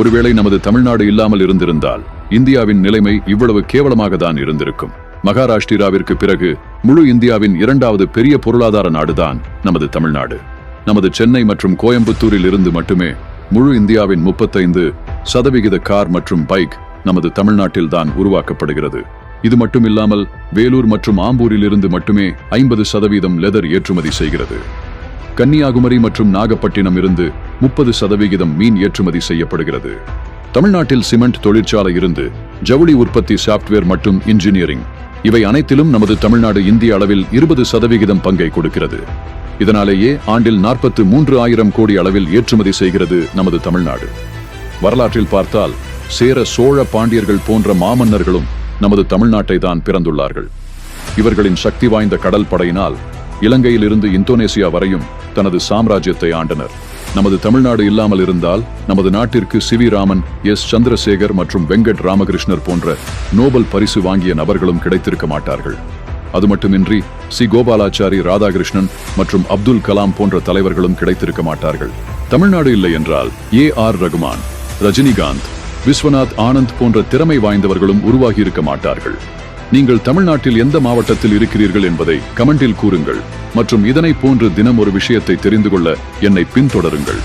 ஒருவேளை நமது தமிழ்நாடு இல்லாமல் இருந்திருந்தால் இந்தியாவின் நிலைமை இவ்வளவு கேவலமாக தான் இருந்திருக்கும். மகாராஷ்டிராவிற்கு பிறகு முழு இந்தியாவின் இரண்டாவது பெரிய பொருளாதார நாடுதான் நமது தமிழ்நாடு. நமது சென்னை மற்றும் கோயம்புத்தூரில் இருந்து மட்டுமே முழு இந்தியாவின் முப்பத்தைந்து சதவிகித கார் மற்றும் பைக் நமது தமிழ்நாட்டில் தான் உருவாக்கப்படுகிறது. இது மட்டுமில்லாமல் வேலூர் மற்றும் ஆம்பூரில் இருந்து மட்டுமே ஐம்பது சதவீதம் லெதர் ஏற்றுமதி செய்கிறது. கன்னியாகுமரி மற்றும் நாகப்பட்டினம் இருந்து முப்பது சதவிகிதம் மீன் ஏற்றுமதி செய்யப்படுகிறது. தமிழ்நாட்டில் சிமெண்ட் தொழிற்சாலை இருந்து ஜவுளி உற்பத்தி சாப்ட்வேர் மற்றும் இன்ஜினியரிங். இவை அனைத்திலும் நமது தமிழ்நாடு இந்திய அளவில் இருபது சதவிகிதம் பங்கை கொடுக்கிறது. இதனாலேயே ஆண்டில் நாற்பத்து மூன்று ஆயிரம் கோடி அளவில் ஏற்றுமதி செய்கிறது நமது தமிழ்நாடு. வரலாற்றில் பார்த்தால் சேர சோழ பாண்டியர்கள் போன்ற மாமன்னர்களும் நமது தமிழ்நாட்டை தான் பிறந்துள்ளார்கள். இவர்களின் சக்தி வாய்ந்த கடல் படையினால் இலங்கையில் இருந்து இந்தோனேசியா வரையும் தனது சாம்ராஜ்யத்தை ஆண்டனர். நமது தமிழ்நாடு இல்லாமல் இருந்தால் நமது நாட்டிற்கு C V Raman S. Chandrasekhar மற்றும் வெங்கட் ராமகிருஷ்ணர் போன்ற நோபல் பரிசு வாங்கிய நபர்களும் கிடைத்திருக்க மாட்டார்கள். அது மட்டுமின்றி சி. கோபாலாச்சாரி ராதாகிருஷ்ணன் மற்றும் அப்துல் கலாம் போன்ற தலைவர்களும் கிடைத்திருக்க மாட்டார்கள். தமிழ்நாடு இல்லை என்றால் ஏ. ஆர். ரகுமான் ரஜினிகாந்த் விஸ்வநாத் ஆனந்த் போன்ற திறமை வாய்ந்தவர்களும் உருவாகியிருக்க மாட்டார்கள். நீங்கள் தமிழ்நாட்டில் எந்த மாவட்டத்தில் இருக்கிறீர்கள் என்பதை கமெண்டில் கூறுங்கள் மற்றும் இதனை போன்று தினம் ஒரு விஷயத்தை தெரிந்து கொள்ள என்னை பின்தொடருங்கள்.